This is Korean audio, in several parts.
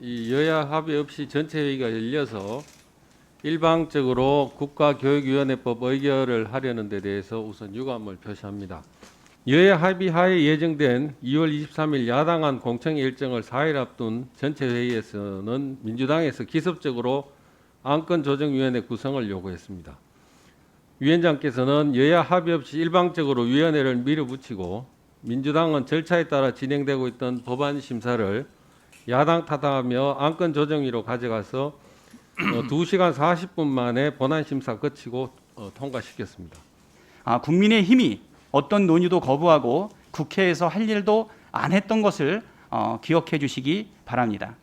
이 여야 합의 없이 전체 회의가 열려서 일방적으로 국가교육위원회법 의결을 하려는 데 대해서 우선 유감을 표시합니다. 여야 합의하에 예정된 2월 23일 야당안 공청 일정을 4일 앞둔 전체 회의에서는 민주당에서 기습적으로 안건조정위원회 구성을 요구했습니다. 위원장께서는 여야 합의 없이 일방적으로 위원회를 밀어붙이고 민주당은 절차에 따라 진행되고 있던 법안 심사를 야당 탓하며 안건 조정위로 가져가서 어, 2시간 40분 만에 본안 심사 거치고 어, 통과시켰습니다. 아, 국민의 힘이 어떤 논의도 거부하고 국회에서 할 일도 안 했던 것을 어, 기억해 주시기 바랍니다.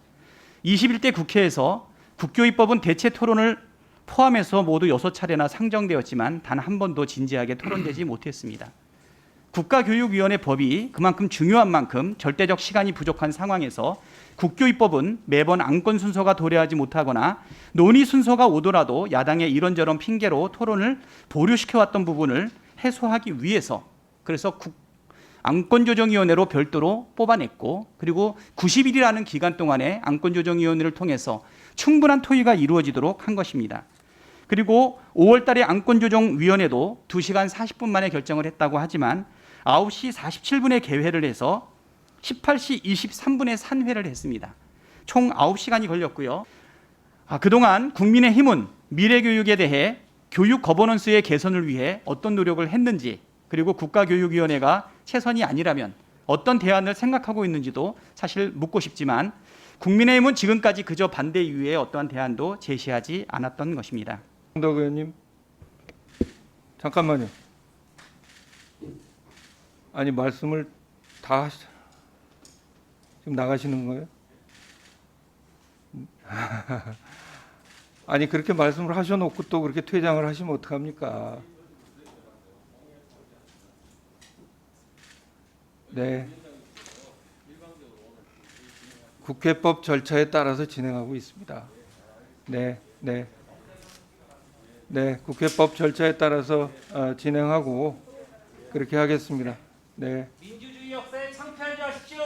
21대 국회에서 국교입법은 대체 토론을 포함해서 모두 6차례나 상정되었지만 단 한 번도 진지하게 토론되지 못했습니다. 국가교육위원회 법이 그만큼 중요한 만큼 절대적 시간이 부족한 상황에서 국교입법은 매번 안건 순서가 도래하지 못하거나 논의 순서가 오더라도 야당의 이런저런 핑계로 토론을 보류시켜왔던 부분을 해소하기 위해서 그래서 국, 안건조정위원회로 별도로 뽑아냈고 그리고 90일이라는 기간 동안에 안건조정위원회를 통해서 충분한 토의가 이루어지도록 한 것입니다. 그리고 5월 달에 안건조정위원회도 2시간 40분 만에 결정을 했다고 하지만 9시 47분에 개회를 해서 18시 23분에 산회를 했습니다. 총 9시간이 걸렸고요. 아, 그동안 국민의힘은 미래교육에 대해 교육 거버넌스의 개선을 위해 어떤 노력을 했는지 그리고 국가교육위원회가 최선이 아니라면 어떤 대안을 생각하고 있는지도 사실 묻고 싶지만 국민의힘은 지금까지 그저 반대 이외에 어떠한 대안도 제시하지 않았던 것입니다. 홍덕 의원님 잠깐만요. 아니 말씀을 다. 지금 나가시는 거예요? 아니 그렇게 말씀을 하셔놓고 또 그렇게 퇴장을 하시면 어떡합니까? 네. 국회법 절차에 따라서 진행하고 있습니다. 네, 네. 네, 국회법 절차에 따라서 어, 진행하고 그렇게 하겠습니다. 네. 민주주의 역사에 창피하지 마십시오.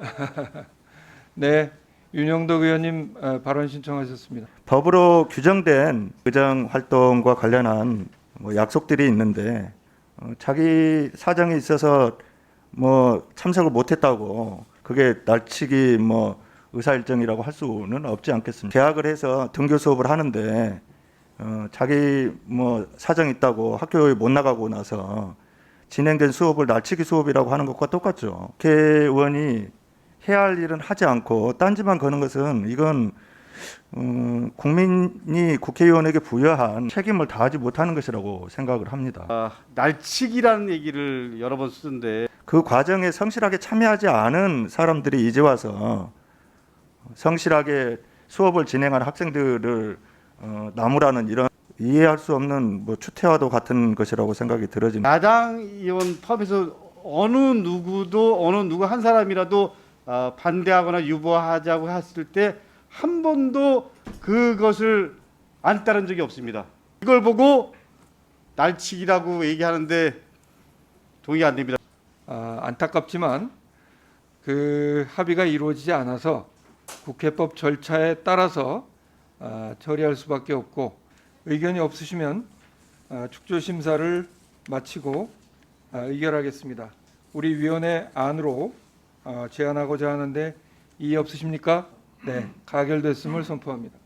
네, 윤영덕 의원님 어, 발언 신청하셨습니다. 법으로 규정된 의정 활동과 관련한 뭐 약속들이 있는데 어, 자기 사정이 있어서 뭐 참석을 못했다고 그게 날치기 뭐 의사 일정이라고 할 수는 없지 않겠습니까? 계약을 해서 등교 수업을 하는데 어, 자기 뭐 사정 있다고 학교에 못 나가고 나서 진행된 수업을 날치기 수업이라고 하는 것과 똑같죠. 국회의원이 해야 할 일은 하지 않고 딴지만 거는 것은 이건 음, 국민이 국회의원에게 부여한 책임을 다하지 못하는 것이라고 생각을 합니다. 아, 날치기라는 얘기를 여러 번 쓰던데 그 과정에 성실하게 참여하지 않은 사람들이 이제 와서 성실하게 수업을 진행하는 학생들을 어, 나무라는 이런 이해할 수 없는 뭐 추태와도 같은 것이라고 생각이 들어집니다. 야당 의원 포함해서 어느 누구도 어느 누구 한 사람이라도 아, 반대하거나 유보하자고 했을 때 한 번도 그것을 안 따른 적이 없습니다. 이걸 보고 날치기라고 얘기하는데 동의 안 됩니다. 아, 안타깝지만 그 합의가 이루어지지 않아서 국회법 절차에 따라서 아, 처리할 수밖에 없고 의견이 없으시면 아, 축조 심사를 마치고 아, 의결하겠습니다. 우리 위원회 안으로 아, 제안하고자 하는데 이의 없으십니까? 네, 가결됐음을 선포합니다.